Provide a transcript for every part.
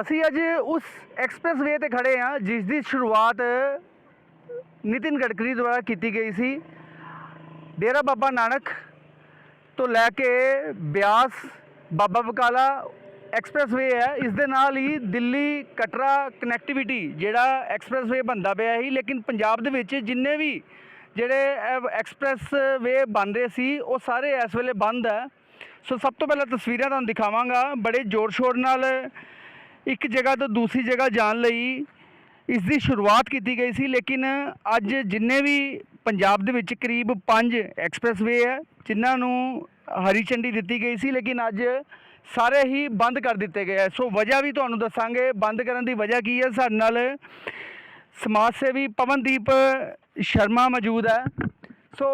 ਅਸੀਂ ਅੱਜ ਉਸ ਐਕਸਪ੍ਰੈਸ ਐਕਸਪ੍ਰੈਸਵੇ ਤੇ ਖੜੇ ਹਾਂ ਜਿਸ ਦੀ ਸ਼ੁਰੂਆਤ ਨਿਤਿਨ ਗਡਕਰੀ ਦੁਆਰਾ ਕੀਤੀ ਗਈ ਸੀ। ਡੇਰਾ ਬਾਬਾ ਨਾਨਕ ਤੋਂ ਲੈ ਕੇ ਬਿਆਸ, ਬਾਬਾ ਬਕਾਲਾ ਐਕਸਪ੍ਰੈਸ ਵੇ ਹੈ। ਇਸ ਦੇ ਨਾਲ ਹੀ ਦਿੱਲੀ ਕਟਰਾ ਕਨੈਕਟੀਵਿਟੀ ਜਿਹੜਾ ਐਕਸਪ੍ਰੈਸਵੇ ਬੰਦਾ ਪਿਆ ਸੀ, ਲੇਕਿਨ ਪੰਜਾਬ ਦੇ ਵਿੱਚ ਜਿੰਨੇ ਵੀ ਜਿਹੜੇ ਐਕਸਪ੍ਰੈਸ ਵੇ ਬਣ ਰਹੇ ਸੀ, ਉਹ ਸਾਰੇ ਇਸ ਵੇਲੇ ਬੰਦ ਹੈ। ਸੋ ਸਭ ਤੋਂ ਪਹਿਲਾਂ ਤਸਵੀਰਾਂ ਤੁਹਾਨੂੰ ਦਿਖਾਵਾਂਗਾ। ਬੜੇ ਜ਼ੋਰ ਸ਼ੋਰ ਨਾਲ ਇੱਕ ਜਗ੍ਹਾ ਤੋਂ ਦੂਸਰੀ ਜਗ੍ਹਾ ਜਾਣ ਲਈ ਇਸ ਦੀ ਸ਼ੁਰੂਆਤ ਕੀਤੀ ਗਈ ਸੀ, ਲੇਕਿਨ ਅੱਜ ਜਿੰਨੇ ਵੀ ਪੰਜਾਬ ਦੇ ਵਿੱਚ ਕਰੀਬ 5 ਐਕਸਪ੍ਰੈਸਵੇ ਹੈ, ਜਿਨ੍ਹਾਂ ਨੂੰ ਹਰੀ ਝੰਡੀ ਦਿੱਤੀ ਗਈ ਸੀ, ਲੇਕਿਨ ਅੱਜ ਸਾਰੇ ਹੀ ਬੰਦ ਕਰ ਦਿੱਤੇ ਗਏ ਹੈ। ਸੋ ਵਜ੍ਹਾ ਵੀ ਤੁਹਾਨੂੰ ਦੱਸਾਂਗੇ, ਬੰਦ ਕਰਨ ਦੀ ਵਜ੍ਹਾ ਕੀ ਹੈ? ਸਾਡੇ ਨਾਲ ਸਮਾਜ ਸੇਵੀ ਪਵਨਦੀਪ ਸ਼ਰਮਾ ਮੌਜੂਦ ਹੈ। ਸੋ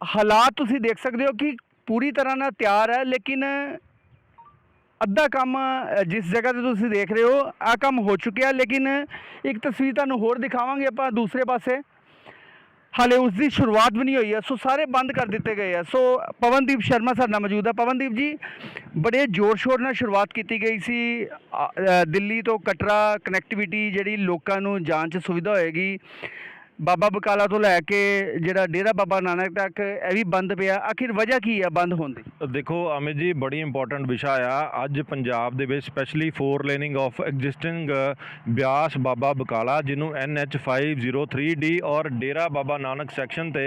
ਹਾਲਾਤ ਤੁਸੀਂ ਦੇਖ ਸਕਦੇ ਹੋ ਕਿ ਪੂਰੀ ਤਰ੍ਹਾਂ ਨਾਲ ਤਿਆਰ ਹੈ, ਲੇਕਿਨ ਅੱਧਾ ਕੰਮ ਜਿਸ ਜਗ੍ਹਾ ਤੇ ਤੁਸੀਂ ਦੇਖ ਰਹੇ ਹੋ ਆ ਕੰਮ ਹੋ ਚੁੱਕਿਆ, ਲੇਕਿਨ ਇੱਕ ਤਸਵੀਰ ਤੁਹਾਨੂੰ ਹੋਰ ਦਿਖਾਵਾਂਗੇ ਆਪਾਂ ਦੂਸਰੇ ਪਾਸੇ। ਹਾਲੇ ਉਸ ਦੀ ਸ਼ੁਰੂਆਤ ਵੀ ਨਹੀਂ ਹੋਈ ਹੈ, ਸੋ ਸਾਰੇ ਬੰਦ ਕਰ ਦਿੱਤੇ ਗਏ ਆ ਸੋ ਪਵਨਦੀਪ ਸ਼ਰਮਾ ਸਾਡੇ ਨਾਲ ਮੌਜੂਦ ਹੈ। ਪਵਨਦੀਪ ਜੀ, ਬੜੇ ਜ਼ੋਰ ਸ਼ੋਰ ਨਾਲ ਸ਼ੁਰੂਆਤ ਕੀਤੀ ਗਈ ਸੀ। ਦਿੱਲੀ ਤੋਂ ਕਟਰਾ ਕਨੈਕਟੀਵਿਟੀ ਜਿਹੜੀ ਲੋਕਾਂ ਨੂੰ ਜਾਣ 'ਚ ਸੁਵਿਧਾ ਹੋਏਗੀ। ਬਾਬਾ ਬਕਾਲਾ ਤੋਂ ਲੈ ਕੇ ਜਿਹੜਾ ਡੇਰਾ ਬਾਬਾ ਨਾਨਕ ਤੱਕ ਇਹ ਵੀ ਬੰਦ ਪਿਆ। ਆਖਿਰ ਵਜ੍ਹਾ ਕੀ ਆ ਬੰਦ ਹੋਣ ਦੀ? ਦੇਖੋ ਅਮਿਤ ਜੀ, ਬੜੀ ਇੰਪੋਰਟੈਂਟ ਵਿਸ਼ਾ ਆ। ਅੱਜ ਪੰਜਾਬ ਦੇ ਵਿੱਚ specially 4 laning of existing Beas Baba Bakala, ਜਿਹਨੂੰ NH503D ਔਰ ਡੇਰਾ ਬਾਬਾ ਨਾਨਕ ਸੈਕਸ਼ਨ ਤੇ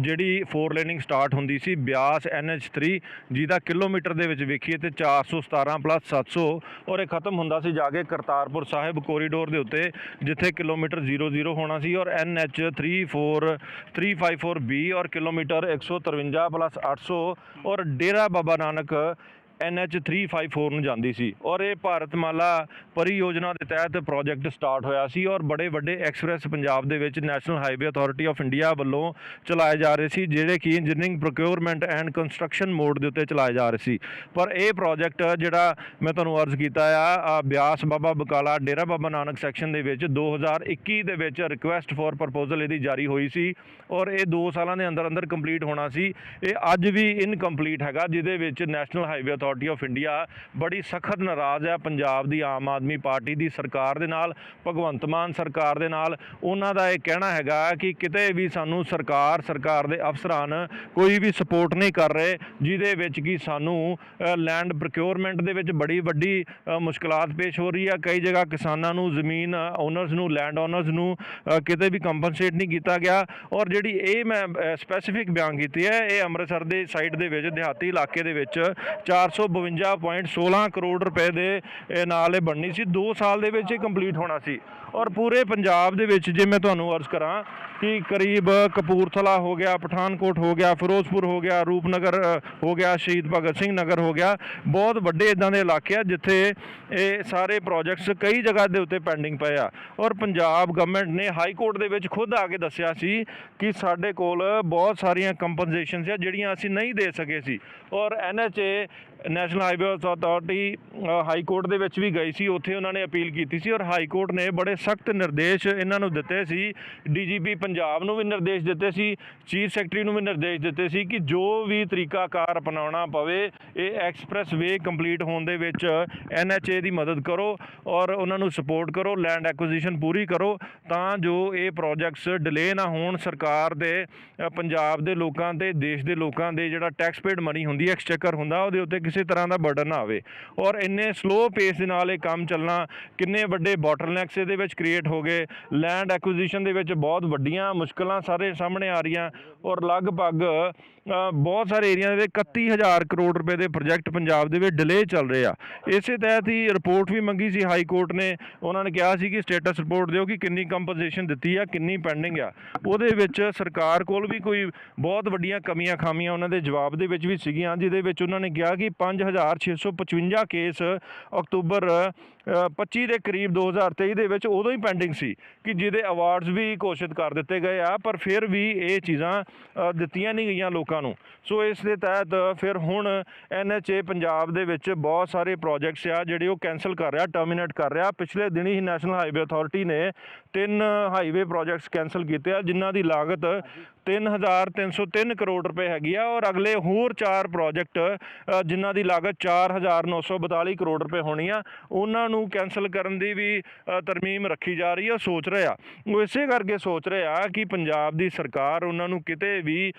ਜਿਹੜੀ 4 ਲੇਨਿੰਗ ਸਟਾਰਟ ਹੁੰਦੀ ਸੀ, ਬਿਆਸ NH3 ਜਿਹਦਾ ਕਿਲੋਮੀਟਰ ਦੇ ਵਿੱਚ ਵੇਖੀਏ ਤੇ 417 ਪਲੱਸ 700 ਔਰ ਇਹ ਖਤਮ ਹੁੰਦਾ ਸੀ ਜਾ ਕੇ ਕਰਤਾਰਪੁਰ ਸਾਹਿਬ ਕੋਰੀਡੋਰ ਦੇ ਉੱਤੇ, ਜਿੱਥੇ ਕਿਲੋਮੀਟਰ 00 ਹੋਣਾ ਸੀ ਔਰ NH34 354B ਔਰ ਕਿਲੋਮੀਟਰ 153 ਪਲੱਸ 800 ਔਰ ਡੇਰਾ ਬਾਬਾ ਨਾਨਕ NH354 ਨੂੰ ਜਾਂਦੀ ਸੀ ਔਰ ਇਹ ਭਾਰਤਮਾਲਾ ਪਰਿਯੋਜਨਾ ਦੇ ਤਹਿਤ ਪ੍ਰੋਜੈਕਟ ਸਟਾਰਟ ਹੋਇਆ ਸੀ ਔਰ ਬੜੇ ਵੱਡੇ ਐਕਸਪ੍ਰੈਸ ਪੰਜਾਬ ਦੇ ਵਿੱਚ national highway authority of India ਵੱਲੋਂ ਚਲਾਏ ਜਾ ਰਹੇ ਸੀ, ਜਿਹੜੇ ਕਿ engineering procurement and construction mode ਦੇ ਉੱਤੇ ਚਲਾਏ ਜਾ ਰਹੇ ਸੀ। ਪਰ ਇਹ ਪ੍ਰੋਜੈਕਟ ਜਿਹੜਾ ਮੈਂ ਤੁਹਾਨੂੰ ਅਰਜ਼ ਕੀਤਾ ਆ ਆ ਬਿਆਸ ਬਾਬਾ ਬਕਾਲਾ, ਡੇਰਾ ਬਾਬਾ ਨਾਨਕ ਸੈਕਸ਼ਨ ਦੇ ਵਿੱਚ 2021 ਦੇ ਵਿੱਚ ਰਿਕੁਐਸਟ ਫॉर ਪ੍ਰਪੋਜ਼ਲ ਇਹਦੀ ਜਾਰੀ ਹੋਈ ਸੀ ਔਰ ਇਹ 2 ਸਾਲਾਂ ਦੇ ਅੰਦਰ ਅੰਦਰ ਕੰਪਲੀਟ ਹੋਣਾ ਸੀ। ਇਹ ਅੱਜ ਵੀ ਇਨਕੰਪਲੀਟ ਹੈਗਾ, ਜਿਹਦੇ ਵਿੱਚ national highway authority of India ਬੜੀ ਸਖਤ ਨਾਰਾਜ਼ ਹੈ ਪੰਜਾਬ ਦੀ ਆਮ ਆਦਮੀ ਪਾਰਟੀ ਦੀ ਸਰਕਾਰ ਦੇ ਨਾਲ ਭਗਵੰਤ ਮਾਨ ਸਰਕਾਰ ਦੇ ਨਾਲ। ਉਹਨਾਂ ਦਾ ਇਹ ਕਹਿਣਾ ਹੈਗਾ ਕਿ ਕਿਤੇ ਵੀ ਸਾਨੂੰ ਸਰਕਾਰ ਸਰਕਾਰ ਦੇ ਅਫਸਰਾਨ ਕੋਈ ਵੀ ਸਪੋਰਟ ਨਹੀਂ ਕਰ ਰਹੇ ਜਿਹਦੇ ਵਿੱਚ ਕਿ ਸਾਨੂੰ ਲੈਂਡ ਪ੍ਰੋਕਿਉਰਮੈਂਟ ਦੇ ਵਿੱਚ ਬੜੀ ਵੱਡੀ ਅ, ਮੁਸ਼ਕਲਾਤ ਪੇਸ਼ ਹੋ ਰਹੀ ਹੈ। ਕਈ ਜਗ੍ਹਾ ਕਿਸਾਨਾਂ ਨੂੰ ਜ਼ਮੀਨ ਓਨਰਸ ਨੂੰ ਲੈਂਡ ਓਨਰਸ ਨੂੰ ਕਿਤੇ ਵੀ ਕੰਪਨਸੇਟ ਨਹੀਂ ਕੀਤਾ ਗਿਆ। ਔਰ ਜਿਹੜੀ ਇਹ ਮੈਂ ਸਪੈਸੀਫਿਕ ਬਿਆਨ ਕੀਤੀ ਹੈ ਇਹ ਅੰਮ੍ਰਿਤਸਰ ਦੇ ਸਾਈਡ ਦੇ ਵਿੱਚ ਦਿਹਾਤੀ ਇਲਾਕੇ ਦੇ ਵਿੱਚ 452.16 ਕਰੋੜ ਰੁਪਏ ਦੇ ਨਾਲ ਇਹ ਬਣਨੀ ਸੀ। 2 ਸਾਲ ਦੇ ਵਿੱਚ ਇਹ ਕੰਪਲੀਟ ਹੋਣਾ ਸੀ। ਔਰ ਪੂਰੇ ਪੰਜਾਬ ਦੇ ਵਿੱਚ ਜੇ ਮੈਂ ਤੁਹਾਨੂੰ ਅਰਜ਼ ਕਰਾਂ ਕਿ ਕਰੀਬ ਕਪੂਰਥਲਾ ਹੋ ਗਿਆ, ਪਠਾਨਕੋਟ ਹੋ ਗਿਆ, ਫਿਰੋਜ਼ਪੁਰ ਹੋ ਗਿਆ, ਰੂਪਨਗਰ ਹੋ ਗਿਆ, ਸ਼ਹੀਦ ਭਗਤ ਸਿੰਘ ਨਗਰ ਹੋ ਗਿਆ। ਬਹੁਤ ਵੱਡੇ ਇਦਾਂ ਦੇ ਇਲਾਕੇ ਆ ਜਿੱਥੇ ਇਹ ਸਾਰੇ ਪ੍ਰੋਜੈਕਟਸ ਕਈ ਜਗ੍ਹਾ ਦੇ ਉੱਤੇ ਪੈਂਡਿੰਗ ਪਏ ਆ। ਔਰ ਪੰਜਾਬ ਗਵਰਨਮੈਂਟ ਨੇ ਹਾਈ ਕੋਰਟ ਦੇ ਵਿੱਚ ਖੁਦ ਆ ਕੇ ਦੱਸਿਆ ਸੀ ਕਿ ਸਾਡੇ ਕੋਲ ਬਹੁਤ ਸਾਰੀਆਂ ਕੰਪਨਸੇਸ਼ਨਸ ਆ ਜਿਹੜੀਆਂ ਅਸੀਂ ਨਹੀਂ ਦੇ ਸਕੇ ਸੀ। ਔਰ NHA national highway authority high court ਦੇ ਵਿੱਚ ਵੀ ਗਈ ਸੀ, ਉੱਥੇ ਉਹਨਾਂ ਨੇ ਅਪੀਲ ਕੀਤੀ ਸੀ। ਔਰ ਹਾਈ ਕੋਰਟ ਨੇ ਬੜੇ ਸਖਤ ਨਿਰਦੇਸ਼ ਇਹਨਾਂ ਨੂੰ ਦਿੱਤੇ ਸੀ। ਡੀਜੀਪੀ ਪੰਜਾਬ ਨੂੰ ਵੀ ਨਿਰਦੇਸ਼ ਦਿੱਤੇ ਸੀ, ਚੀਫ ਸੈਕਟਰੀ ਨੂੰ ਵੀ ਨਿਰਦੇਸ਼ ਦਿੱਤੇ ਸੀ ਕਿ ਜੋ ਵੀ ਤਰੀਕਾਕਾਰ ਅਪਣਾਉਣਾ ਪਵੇ, ਇਹ ਐਕਸਪ੍ਰੈਸ ਵੇ ਕੰਪਲੀਟ ਹੋਣ ਦੇ ਵਿੱਚ ਐਨਐਚਏ ਦੀ ਮਦਦ ਕਰੋ ਔਰ ਉਹਨਾਂ ਨੂੰ ਸਪੋਰਟ ਕਰੋ, ਲੈਂਡ ਐਕੁਜੀਸ਼ਨ ਪੂਰੀ ਕਰੋ ਤਾਂ ਜੋ ਇਹ ਪ੍ਰੋਜੈਕਟਸ ਡਿਲੇ ਨਾ ਹੋਣ ਸਰਕਾਰ ਦੇ ਪੰਜਾਬ ਦੇ ਲੋਕਾਂ ਤੇ, ਦੇਸ਼ ਦੇ ਲੋਕਾਂ ਦੇ ਜਿਹੜਾ ਟੈਕਸ ਪੇਡ ਮਨੀ ਹੁੰਦੀ ਹੈ, ਐਕਸਚੇਕਰ ਹੁੰਦਾ ਉਹਦੇ ਉੱਤੇ ਕਿਸੇ ਤਰ੍ਹਾਂ ਦਾ ਬਰਡਨ ਨਾ ਆਵੇ। ਔਰ ਇੰਨੇ ਸਲੋ ਪੇਸ ਦੇ ਨਾਲ ਇਹ ਕੰਮ ਚੱਲਣਾ, ਕਿੰਨੇ ਵੱਡੇ ਬੋਟਲਨੈਕਸ ਇਹਦੇ ਵਿੱਚ ਕ੍ਰੀਏਟ ਹੋ ਗਏ ਲੈਂਡ ਐਕੁਜੀਸ਼ਨ ਦੇ ਵਿੱਚ ਬਹੁਤ ਵੱਡੀਆਂ ਮੁਸ਼ਕਲਾਂ ਸਾਰੇ ਸਾਹਮਣੇ ਆ ਰਹੀਆਂ ਔਰ ਲਗਭਗ ਬਹੁਤ ਸਾਰੇ ਏਰੀਆ ਦੇ 31000 ਕਰੋੜ ਰੁਪਏ ਦੇ ਪ੍ਰੋਜੈਕਟ ਪੰਜਾਬ ਦੇ ਵਿੱਚ ਡਿਲੇ ਚੱਲ ਰਹੇ ਆ। ਇਸੇ ਤਹਿਤ ਹੀ ਰਿਪੋਰਟ ਵੀ ਮੰਗੀ ਸੀ ਹਾਈ ਕੋਰਟ ਨੇ। ਉਹਨਾਂ ਨੇ ਕਿਹਾ ਸੀ ਕਿ ਸਟੇਟਸ ਰਿਪੋਰਟ ਦਿਓ ਕਿ ਕਿੰਨੀ ਕੰਪਨਸੇਸ਼ਨ ਦਿੱਤੀ ਆ ਕਿੰਨੀ ਪੈਂਡਿੰਗ ਆ। ਉਹਦੇ ਵਿੱਚ ਸਰਕਾਰ ਕੋਲ ਵੀ ਕੋਈ ਬਹੁਤ ਵੱਡੀਆਂ ਕਮੀਆਂ ਖਾਮੀਆਂ ਉਹਨਾਂ ਦੇ ਜਵਾਬ ਦੇ ਵਿੱਚ ਵੀ ਸੀਗੀਆਂ ਜਿਹਦੇ ਵਿੱਚ ਉਹਨਾਂ ਨੇ ਕਿਹਾ ਕਿ 5655 ਕੇਸ ਅਕਤੂਬਰ ਅ, 25 ਦੇ ਕਰੀਬ 2023 ਦੇ ਵਿੱਚ ਉਦੋਂ ਹੀ ਪੈਂਡਿੰਗ ਸੀ ਕਿ ਜਿਹਦੇ ਅਵਾਰਡਸ ਵੀ ਘੋਸ਼ਿਤ ਕਰ ਦਿੱਤੇ ਗਏ ਆ, ਪਰ ਫਿਰ ਵੀ ਇਹ ਚੀਜ਼ਾਂ ਦਿੱਤੀਆਂ ਨਹੀਂ ਗਈਆਂ ਲੋਕਾਂ ਨੂੰ। ਸੋ ਇਸ ਦੇ ਤਹਿਤ ਫਿਰ ਹੁਣ ਐਨਐਚਏ ਪੰਜਾਬ ਦੇ ਵਿੱਚ ਬਹੁਤ ਸਾਰੇ ਪ੍ਰੋਜੈਕਟਸ ਆ, ਜਿਹੜੇ ਉਹ ਕੈਨਸਲ ਕਰ ਰਿਹਾ ਟਰਮੀਨੇਟ ਕਰ ਰਿਹਾ। ਪਿਛਲੇ ਦਿਨੀ ਹੀ ਨੈਸ਼ਨਲ ਹਾਈਵੇ ਅਥਾਰਟੀ ਨੇ ਤਿੰਨ ਹਾਈਵੇ ਪ੍ਰੋਜੈਕਟਸ ਕੈਨਸਲ ਕੀਤੇ ਆ, ਜਿਨ੍ਹਾਂ ਦੀ ਲਾਗਤ 3303 ਕਰੋੜ ਰੁਪਏ ਹੈਗੀ ਆ, ਔਰ ਅਗਲੇ ਹੋਰ ਚਾਰ ਪ੍ਰੋਜੈਕਟ ਜਿਨ੍ਹਾਂ ਦੀ ਲਾਗਤ 4942 ਕਰੋੜ ਰੁਪਏ ਹੋਣੀ ਆ, ਉਹਨਾਂ ਨੂੰ ਕੈਨਸਲ ਕਰਨ ਦੀ ਵੀ ਤਰਮੀਮ ਰੱਖੀ ਜਾ ਰਹੀ ਆ, ਸੋਚ ਰਹੇ ਆ। ਉਹ ਇਸੇ ਕਰਕੇ ਸੋਚ ਰਹੇ ਆ ਕਿ ਪੰਜਾਬ ਦੀ ਸਰਕਾਰ ਉਹਨਾਂ ਨੂੰ ਕਿਤੇ ਵੀ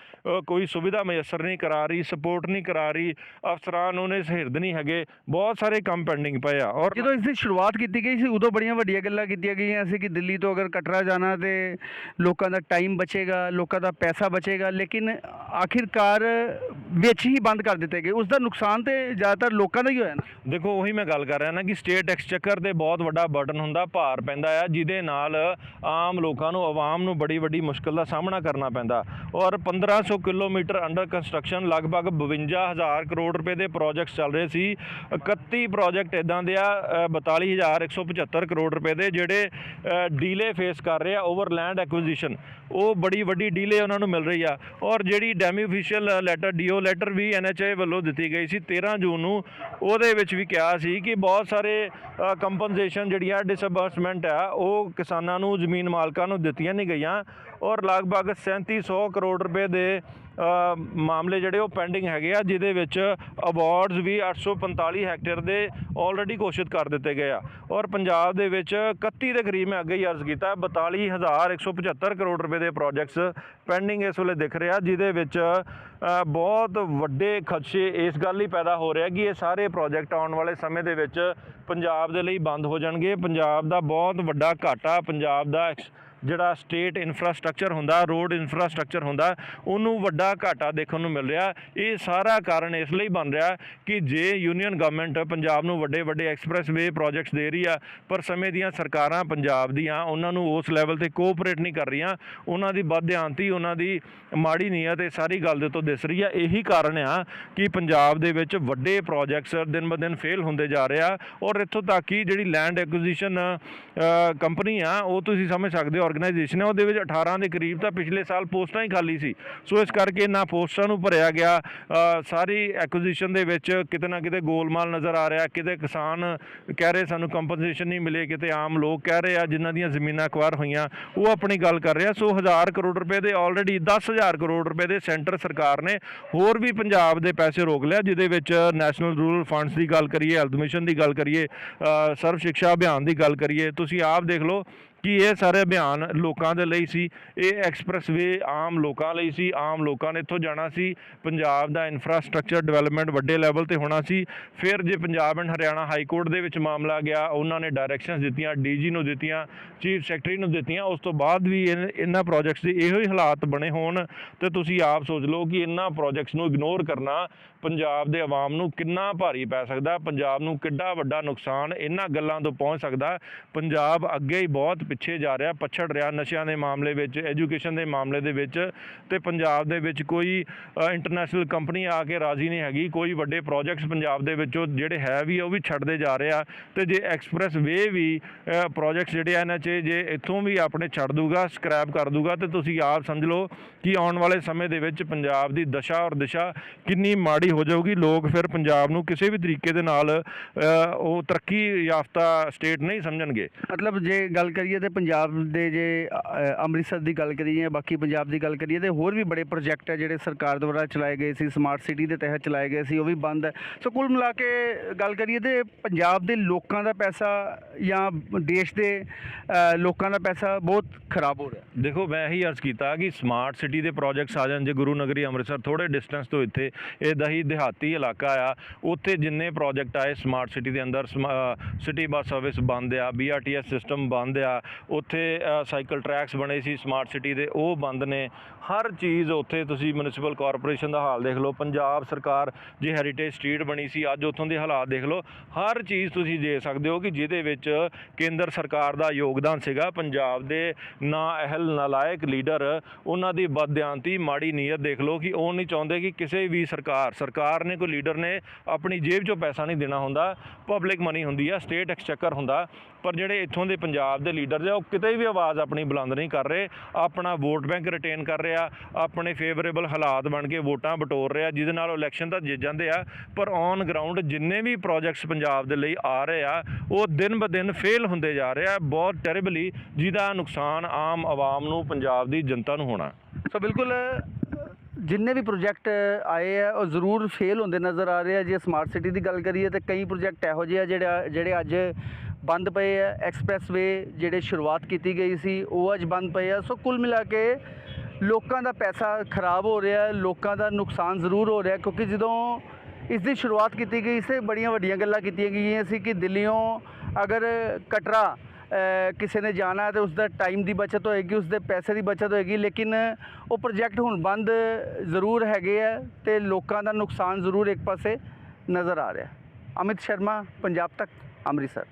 ਕੋਈ ਸੁਵਿਧਾ ਮਯਸਰ ਨਹੀਂ ਕਰਾ ਰਹੀ ਸਪੋਰਟ ਨਹੀਂ ਕਰਾ ਰਹੀ ਅਫਸਰਾਂ ਨੂੰ ਨੇ ਸਹਿਰਦ ਨਹੀਂ ਹੈਗੇ ਬਹੁਤ ਸਾਰੇ ਕੰਮ ਪੈਂਡਿੰਗ ਪਏ ਆ। ਔਰ ਜਦੋਂ ਇਸ ਦੀ ਸ਼ੁਰੂਆਤ ਕੀਤੀ ਗਈ ਸੀ ਉਦੋਂ ਬੜੀਆਂ ਵੱਡੀਆਂ ਗੱਲਾਂ ਕੀਤੀਆਂ ਗਈਆਂ ਸੀ ਕਿ ਦਿੱਲੀ ਤੋਂ ਅਗਰ ਕਟਰਾ ਜਾਣਾ ਤੇ ਲੋਕਾਂ ਦਾ ਟਾਈਮ ਬਚੇਗਾ ਲੋਕਾਂ ਦਾ ਪੈਸਾ ਬਚੇਗਾ ਲੇਕਿਨ ਆਖਿਰਕਾਰ ਵਿੱਚ ਹੀ ਬੰਦ ਕਰ ਦਿੱਤੇ ਗਏ। ਉਸ ਦਾ ਨੁਕਸਾਨ ਤੇ ਜ਼ਿਆਦਾਤਰ ਲੋਕਾਂ ਦਾ ਹੀ ਹੋਇਆ ਨਾ। ਦੇਖੋ ਉਹੀ ਮੈਂ ਗੱਲ ਕਰ ਰਿਹਾ ਨਾ ਕਿ ਸਟੇਟ ਐਕਸਚੇਕਰ ਤੇ ਬਹੁਤ ਵੱਡਾ ਬਰਡਨ ਹੁੰਦਾ ਭਾਰ ਪੈਂਦਾ ਆ ਜਿਹਦੇ ਨਾਲ ਆਮ ਲੋਕਾਂ ਨੂੰ ਆਵਾਮ ਨੂੰ ਬੜੀ ਵੱਡੀ ਮੁਸ਼ਕਲ ਦਾ ਸਾਹਮਣਾ ਕਰਨਾ ਪੈਂਦਾ। ਔਰ 1500 ਕਿਲੋਮੀਟਰ ਅੰਡਰ ਕੰਸਟਰਕਸ਼ਨ ਲਗਭਗ 52000 ਕਰੋੜ ਰੁਪਏ ਦੇ ਪ੍ਰੋਜੈਕਟਸ ਚੱਲ ਰਹੇ ਸੀ। 31 ਪ੍ਰੋਜੈਕਟ ਇਦਾਂ ਦੇ ਆ ਅ, 42175 ਕਰੋੜ ਰੁਪਏ ਦੇ ਜਿਹੜੇ ਡੀਲੇ ਫੇਸ ਕਰ ਰਹੇ ਆ ਓਵਰ ਲੈਂਡ ਐਕੁਜੀਸ਼ਨ ਉਹ ਬੜੀ ਵੱਡੀ ਡੀਲੇ ਉਹਨਾਂ ਨੂੰ ਮਿਲ ਰਹੀ ਆ। ਔਰ ਜਿਹੜੀ demi official letter DO letter we NHA ਵੱਲੋਂ ਦਿੱਤੀ ਗਈ ਸੀ 13 ਜੂਨ ਨੂੰ ਉਹਦੇ ਵਿੱਚ ਵੀ ਕਿਹਾ ਸੀ ਕਿ ਬਹੁਤ ਸਾਰੇ ਕੰਪਨਸੇਸ਼ਨ ਜਿਹੜੀਆਂ ਡਿਸਬਰਸਮੈਂਟ ਆ ਉਹ ਕਿਸਾਨਾਂ ਨੂੰ ਜ਼ਮੀਨ ਮਾਲਕਾਂ ਨੂੰ ਦਿੱਤੀਆਂ ਨਹੀਂ ਗਈਆਂ। ਔਰ ਲਗਭਗ 3700 ਕਰੋੜ ਰੁਪਏ ਦੇ ਮਾਮਲੇ ਜਿਹੜੇ ਉਹ ਪੈਂਡਿੰਗ ਹੈਗੇ ਆ, ਜਿਹਦੇ ਵਿੱਚ ਅਵਾਰਡਸ ਵੀ 845 ਹੈਕਟੇਅਰ ਦੇ ਆਲਰੇਡੀ ਘੋਸ਼ਿਤ ਕਰ ਦਿੱਤੇ ਗਏ ਆ। ਔਰ ਪੰਜਾਬ ਦੇ ਵਿੱਚ 31 ਦੇ ਕਰੀਬ ਮੈਂ ਅੱਗੇ ਹੀ ਅਰਜ਼ ਕੀਤਾ 42175 ਕਰੋੜ ਰੁਪਏ ਦੇ ਪ੍ਰੋਜੈਕਟਸ ਪੈਂਡਿੰਗ ਇਸ ਵੇਲੇ ਦਿਖ ਰਿਹਾ, ਜਿਹਦੇ ਵਿੱਚ ਬਹੁਤ ਵੱਡੇ ਖਦਸ਼ੇ ਇਸ ਗੱਲ ਲਈ ਪੈਦਾ ਹੋ ਰਿਹਾ ਕਿ ਇਹ ਸਾਰੇ ਪ੍ਰੋਜੈਕਟ ਆਉਣ ਵਾਲੇ ਸਮੇਂ ਦੇ ਵਿੱਚ ਪੰਜਾਬ ਦੇ ਲਈ ਬੰਦ ਹੋ ਜਾਣਗੇ। ਪੰਜਾਬ ਦਾ ਬਹੁਤ ਵੱਡਾ ਘਾਟਾ, ਪੰਜਾਬ ਦਾ ਐਕਸ- ਜਿਹੜਾ ਸਟੇਟ ਇਨਫਰਾਸਟ੍ਰਕਚਰ ਹੁੰਦਾ, ਰੋਡ ਇਨਫਰਾਸਟ੍ਰਕਚਰ ਹੁੰਦਾ, ਉਹਨੂੰ ਵੱਡਾ ਘਾਟਾ ਦੇਖਣ ਨੂੰ ਮਿਲ ਰਿਹਾ। ਇਹ ਸਾਰਾ ਕਾਰਨ ਇਸ ਲਈ ਬਣ ਰਿਹਾ ਕਿ ਜੇ ਯੂਨੀਅਨ ਗਵਰਨਮੈਂਟ ਪੰਜਾਬ ਨੂੰ ਵੱਡੇ ਵੱਡੇ ਐਕਸਪ੍ਰੈਸਵੇ ਪ੍ਰੋਜੈਕਟਸ ਦੇ ਰਹੀ ਆ, ਪਰ ਸਮੇਂ ਦੀਆਂ ਸਰਕਾਰਾਂ ਪੰਜਾਬ ਦੀਆਂ, ਉਹਨਾਂ ਨੂੰ ਉਸ ਲੈਵਲ ਤੇ ਕੋਆਪਰੇਟ ਨਹੀਂ ਕਰ ਰਹੀਆਂ। ਉਹਨਾਂ ਦੀ ਬਦਧਿਆਨਤੀ ਉਹਨਾਂ ਦੀ ਮਾੜੀ ਨੀਅਤ, ਇਹ ਸਾਰੀ ਗੱਲ ਦੇ ਤੋਂ ਦਿਸ ਰਹੀ ਆ। ਇਹੀ ਕਾਰਨ ਆ ਕਿ ਪੰਜਾਬ ਦੇ ਵਿੱਚ ਵੱਡੇ ਪ੍ਰੋਜੈਕਟਸ ਦਿਨ ਬ ਦਿਨ ਫੇਲ ਹੁੰਦੇ ਜਾ ਰਹੇ ਆ। ਔਰ ਇੱਥੋਂ ਤੱਕ ਕਿ ਜਿਹੜੀ ਲੈਂਡ ਐਕੁਜੀਸ਼ਨ ਕੰਪਨੀ ਆ, ਉਹ ਤੁਸੀਂ ਸਮਝ ਸਕਦੇ ਹੋ ਆਰਗੇਨਾਈਜੇਸ਼ਨ ਹੈ, ਉਹਦੇ ਵਿੱਚ 18 ਦੇ ਕਰੀਬ ਤਾਂ ਪਿਛਲੇ ਸਾਲ ਪੋਸਟਾਂ ਹੀ ਖਾਲੀ ਸੀ। ਸੋ ਇਸ ਕਰਕੇ ਨਾ ਪੋਸਟਾਂ ਨੂੰ ਭਰਿਆ ਗਿਆ। ਸਾਰੀ ਐਕੁਜੀਸ਼ਨ ਦੇ ਵਿੱਚ ਕਿਤੇ ਨਾ ਕਿਤੇ ਗੋਲਮਾਲ ਨਜ਼ਰ ਆ ਰਿਹਾ। ਕਿਤੇ ਕਿਸਾਨ ਕਹਿ ਰਹੇ ਸਾਨੂੰ ਕੰਪਨਸੇਸ਼ਨ ਨਹੀਂ ਮਿਲੇ, ਕਿਤੇ ਆਮ ਲੋਕ ਕਹਿ ਰਹੇ ਆ ਜਿਨ੍ਹਾਂ ਦੀਆਂ ਜ਼ਮੀਨਾਂ ਅਕਵਾਇਰ ਹੋਈਆਂ, ਉਹ ਆਪਣੀ ਗੱਲ ਕਰ ਰਿਹਾ ਸੋ 1000 ਕਰੋੜ ਰੁਪਏ ਦੇ ਆਲਰੇਡੀ 10000 ਕਰੋੜ ਰੁਪਏ ਦੇ ਸੈਂਟਰ ਸਰਕਾਰ ਨੇ ਹੋਰ ਵੀ ਪੰਜਾਬ ਦੇ ਪੈਸੇ ਰੋਕ ਲਿਆ ਜਿਹਦੇ ਵਿੱਚ ਨੈਸ਼ਨਲ ਰੂਰਲ ਫੰਡਸ ਦੀ ਗੱਲ ਕਰੀਏ ਹੈਲਥ ਮਿਸ਼ਨ ਦੀ ਗੱਲ ਕਰੀਏ ਸਰਵ ਸਿੱਖਿਆ ਅਭਿਆਨ ਦੀ ਗੱਲ ਕਰੀਏ। ਤੁਸੀਂ ਆਪ ਦੇਖ ਲਓ ਕਿ ਇਹ ਸਾਰੇ ਅਭਿਆਨ ਲੋਕਾਂ ਦੇ ਲਈ ਸੀ। ਇਹ ਐਕਸਪ੍ਰੈਸਵੇ ਆਮ ਲੋਕਾਂ ਲਈ ਸੀ। ਆਮ ਲੋਕਾਂ ਨੇ ਇੱਥੋਂ ਜਾਣਾ ਸੀ। ਪੰਜਾਬ ਦਾ ਇਨਫਰਾਸਟ੍ਰਕਚਰ ਡਿਵੈਲਪਮੈਂਟ ਵੱਡੇ ਲੈਵਲ ਤੇ ਹੋਣਾ ਸੀ। ਫਿਰ ਜੇ Punjab and Haryana high court ਦੇ ਵਿੱਚ ਮਾਮਲਾ ਗਿਆ, ਉਹਨਾਂ ਨੇ ਡਾਇਰੈਕਸ਼ਨਸ ਦਿੱਤੀਆਂ ਡੀਜੀ ਨੂੰ ਦਿੱਤੀਆਂ ਚੀਫ ਸੈਕਟਰੀ ਨੂੰ ਦਿੱਤੀਆਂ। ਉਸ ਤੋਂ ਬਾਅਦ ਵੀ ਇਨ- ਇਹਨਾਂ ਪ੍ਰੋਜੈਕਟਸ ਦੇ ਇਹੋ ਹੀ ਹਾਲਾਤ ਬਣੇ ਹੋਣ ਤੇ ਤੁਸੀਂ ਆਪ ਸੋਚ ਲਓ ਕਿ ਇਹਨਾਂ ਪ੍ਰੋਜੈਕਟਸ ਨੂੰ ਇਗਨੋਰ ਕਰਨਾ ਪੰਜਾਬ ਦੇ ਆਵਾਮ ਨੂੰ ਕਿੰਨਾ ਭਾਰੀ ਪੈ ਸਕਦਾ, ਪੰਜਾਬ ਨੂੰ ਕਿੱਡਾ ਵੱਡਾ ਨੁਕਸਾਨ ਇਹਨਾਂ ਗੱਲਾਂ ਤੋਂ ਪਹੁੰਚ ਸਕਦਾ। ਪੰਜਾਬ ਅੱਗੇ ਹੀ ਬਹੁਤ ਪਿੱਛੇ ਜਾ ਰਿਹਾ, ਪਛੜ ਰਿਹਾ ਨਸ਼ਿਆਂ ਦੇ ਮਾਮਲੇ ਵਿੱਚ ਐਜੂਕੇਸ਼ਨ ਦੇ ਮਾਮਲੇ ਦੇ ਵਿੱਚ ਤੇ ਪੰਜਾਬ ਦੇ ਵਿੱਚ ਕੋਈ ਇੰਟਰਨੈਸ਼ਨਲ ਕੰਪਨੀ ਆ ਕੇ ਰਾਜ਼ੀ ਨਹੀਂ ਹੈਗੀ, ਕੋਈ ਵੱਡੇ ਪ੍ਰੋਜੈਕਟਸ ਪੰਜਾਬ ਦੇ ਵਿੱਚੋਂ ਜਿਹੜੇ ਹੈ ਵੀ ਆ, ਉਹ ਵੀ ਛੱਡਦੇ ਜਾ ਰਹੇ ਆ ਤੇ ਜੇ ਐਕਸਪ੍ਰੈਸ ਵੇ ਵੀ ਪ੍ਰੋਜੈਕਟਸ ਜਿਹੜੇ ਆ ਇਹਨਾਂ 'ਚ, ਜੇ ਇੱਥੋਂ ਵੀ ਆਪਣੇ ਛੱਡ ਦੂਗਾ ਸਕ੍ਰੈਪ ਕਰ ਦੂਗਾ ਤੇ ਤੁਸੀਂ ਆਪ ਸਮਝ ਲਓ ਕਿ ਆਉਣ ਵਾਲੇ ਸਮੇਂ ਦੇ ਵਿੱਚ ਪੰਜਾਬ ਦੀ ਦਸ਼ਾ ਔਰ ਦਿਸ਼ਾ ਕਿੰਨੀ ਮਾੜੀ ਹੋ ਜਾਊਗੀ। ਲੋਕ ਫਿਰ ਪੰਜਾਬ ਨੂੰ ਕਿਸੇ ਵੀ ਤਰੀਕੇ ਦੇ ਨਾਲ ਉਹ ਤਰੱਕੀ ਯਾਫਤਾ ਸਟੇਟ ਨਹੀਂ ਸਮਝਣਗੇ। ਮਤਲਬ ਜੇ ਗੱਲ ਕਰੀਏ ਤੇ ਪੰਜਾਬ ਦੇ ਜੇ ਅ, ਅੰਮ੍ਰਿਤਸਰ ਦੀ ਗੱਲ ਕਰੀਏ ਜਾਂ ਬਾਕੀ ਪੰਜਾਬ ਦੀ ਗੱਲ ਕਰੀਏ ਤੇ ਹੋਰ ਵੀ ਬੜੇ ਪ੍ਰੋਜੈਕਟ ਹੈ ਜਿਹੜੇ ਸਰਕਾਰ ਦੁਆਰਾ ਚਲਾਏ ਗਏ ਸੀ ਸਮਾਰਟ ਸਿਟੀ ਦੇ ਤਹਿਤ ਚਲਾਏ ਗਏ ਸੀ ਉਹ ਵੀ ਬੰਦ ਹੈ ਸੋ ਕੁੱਲ ਮਿਲਾ ਕੇ ਗੱਲ ਕਰੀਏ ਤੇ ਪੰਜਾਬ ਦੇ ਲੋਕਾਂ ਦਾ ਪੈਸਾ ਜਾਂ ਦੇਸ਼ ਦੇ ਅ, ਲੋਕਾਂ ਦਾ ਪੈਸਾ ਬਹੁਤ ਖਰਾਬ ਹੋ ਰਿਹਾ। ਦੇਖੋ ਮੈਂ ਇਹੀ ਅਰਜ਼ ਕੀਤਾ ਕਿ ਸਮਾਰਟ ਸਿਟੀ ਦੇ ਪ੍ਰੋਜੈਕਟਸ ਆ ਜਾਣ ਜੇ ਗੁਰੂ ਨਗਰੀ ਅੰਮ੍ਰਿਤਸਰ ਥੋੜੇ ਡਿਸਟੈਂਸ ਤੋਂ ਇੱਥੇ ਇਹ ਦਹੀ ਦਿਹਾਤੀ ਇਲਾਕਾ ਆ ਉੱਥੇ ਜਿੰਨੇ ਪ੍ਰੋਜੈਕਟ ਆਏ ਸਮਾਰਟ ਸਿਟੀ ਦੇ ਅੰਦਰ ਸਿਟੀ ਬੱਸ ਸਰਵਿਸ ਬੰਦ ਆ ਬੀਆਰਟੀਐਸ ਸਿਸਟਮ ਬੰਦ ਆ ਉੱਥੇ ਸਾਈਕਲ ਟਰੈਕਸ ਬਣੇ ਸੀ ਸਮਾਰਟ ਸਿਟੀ ਦੇ, ਉਹ ਬੰਦ ਨੇ। ਹਰ ਚੀਜ਼ ਉੱਥੇ ਤੁਸੀਂ ਮਿਊਨਿਸਪਲ ਕਾਰਪੋਰੇਸ਼ਨ ਦਾ ਹਾਲ ਦੇਖ ਲਓ, ਪੰਜਾਬ ਸਰਕਾਰ ਜੇ ਹੈਰੀਟੇਜ ਸਟਰੀਟ ਬਣੀ ਸੀ, ਅੱਜ ਉੱਥੋਂ ਦੇ ਹਾਲਾਤ ਦੇਖ ਲਓ। ਹਰ ਚੀਜ਼ ਤੁਸੀਂ ਦੇ ਸਕਦੇ ਹੋ ਕਿ ਜਿਹਦੇ ਵਿੱਚ ਕੇਂਦਰ ਸਰਕਾਰ ਦਾ ਯੋਗਦਾਨ ਸੀਗਾ। ਪੰਜਾਬ ਦੇ ਨਾ ਅਹਿਲ ਨਲਾਇਕ ਲੀਡਰ, ਉਹਨਾਂ ਦੀ ਬਦਧਿਆਨਤੀ ਮਾੜੀ ਨੀਅਤ ਦੇਖ ਲਓ ਕਿ ਉਹ ਨਹੀਂ ਚਾਹੁੰਦੇ ਕਿ ਕਿਸੇ ਵੀ ਸਰਕਾਰ ਸਰਕਾਰ ਨੇ ਕੋਈ ਲੀਡਰ ਨੇ ਆਪਣੀ ਜੇਬ 'ਚੋਂ ਪੈਸਾ ਨਹੀਂ ਦੇਣਾ ਹੁੰਦਾ। ਪਬਲਿਕ ਮਨੀ ਹੁੰਦੀ ਆ ਸਟੇਟ ਐਕਸਚੇਕਰ ਹੁੰਦਾ। ਪਰ ਜਿਹੜੇ ਇੱਥੋਂ ਦੇ ਪੰਜਾਬ ਦੇ ਲੀਡਰ ਲੀਡਰਸ ਆ, ਉਹ ਕਿਤੇ ਵੀ ਆਵਾਜ਼ ਆਪਣੀ ਬੁਲੰਦ ਨਹੀਂ ਕਰ ਰਹੇ, ਆਪਣਾ ਵੋਟ ਬੈਂਕ ਰਿਟੇਨ ਕਰ ਰਿਹਾ, ਆਪਣੇ ਫੇਵਰੇਬਲ ਹਾਲਾਤ ਬਣ ਕੇ ਵੋਟਾਂ ਬਟੋਰ ਰਿਹਾ, ਜਿਹਦੇ ਨਾਲ ਇਲੈਕਸ਼ਨ ਤਾਂ ਜਿੱਤ ਜਾਂਦੇ ਆ, ਪਰ ਔਨ ਗਰਾਊਂਡ ਜਿੰਨੇ ਵੀ ਪ੍ਰੋਜੈਕਟਸ ਪੰਜਾਬ ਦੇ ਲਈ ਆ ਰਹੇ ਆ, ਉਹ ਦਿਨ ਬ ਦਿਨ ਫੇਲ ਹੁੰਦੇ ਜਾ ਰਹੇ ਆ, ਬਹੁਤ ਟੈਰਿਬਲੀ ਜਿਹਦਾ ਨੁਕਸਾਨ ਆਮ ਆਵਾਮ ਨੂੰ, ਪੰਜਾਬ ਦੀ ਜਨਤਾ ਨੂੰ ਹੋਣਾ। ਸੋ ਬਿਲਕੁਲ, ਜਿੰਨੇ ਵੀ ਪ੍ਰੋਜੈਕਟ ਆਏ ਆ, ਉਹ ਜ਼ਰੂਰ ਫੇਲ ਹੁੰਦੇ ਨਜ਼ਰ ਆ ਰਹੇ ਆ। ਜੇ ਸਮਾਰਟ ਸਿਟੀ ਦੀ ਗੱਲ ਕਰੀਏ, ਤੇ ਕਈ ਪ੍ਰੋਜੈਕਟ ਇਹੋ ਜਿਹੇ ਆ, ਜਿਹੜੇ ਜਿਹੜੇ ਅੱਜ ਬੰਦ ਪਏ ਆ ਐਕਸਪ੍ਰੈਸਵੇ ਜਿਹੜੇ ਸ਼ੁਰੂਆਤ ਕੀਤੀ ਗਈ ਸੀ, ਉਹ ਅੱਜ ਬੰਦ ਪਏ ਆ। ਸੋ ਕੁੱਲ ਮਿਲਾ ਕੇ ਲੋਕਾਂ ਦਾ ਪੈਸਾ ਖਰਾਬ ਹੋ ਰਿਹਾ, ਲੋਕਾਂ ਦਾ ਨੁਕਸਾਨ ਜ਼ਰੂਰ ਹੋ ਰਿਹਾ, ਕਿਉਂਕਿ ਜਦੋਂ ਇਸ ਦੀ ਸ਼ੁਰੂਆਤ ਕੀਤੀ ਗਈ ਸੀ, ਬੜੀਆਂ ਵੱਡੀਆਂ ਗੱਲਾਂ ਕੀਤੀਆਂ ਗਈਆਂ ਸੀ ਕਿ ਦਿੱਲੀੋਂ ਅਗਰ ਕਟਰਾ ਕਿਸੇ ਨੇ ਜਾਣਾ ਹੈ ਤੇ ਉਸ ਦਾ ਟਾਈਮ ਦੀ ਬਚਤ ਹੋਏਗੀ ਉਸ ਦੇ ਪੈਸੇ ਦੀ ਬਚਤ ਹੋਏਗੀ, ਲੇਕਿਨ ਉਹ ਪ੍ਰੋਜੈਕਟ ਹੁਣ ਬੰਦ ਜ਼ਰੂਰ ਹੈਗੇ ਆ ਤੇ ਲੋਕਾਂ ਦਾ ਨੁਕਸਾਨ ਜ਼ਰੂਰ ਇੱਕ ਪਾਸੇ ਨਜ਼ਰ ਆ ਰਿਹਾ। ਅਮਿਤ ਸ਼ਰਮਾ, ਪੰਜਾਬ ਤੱਕ, ਅੰਮ੍ਰਿਤਸਰ।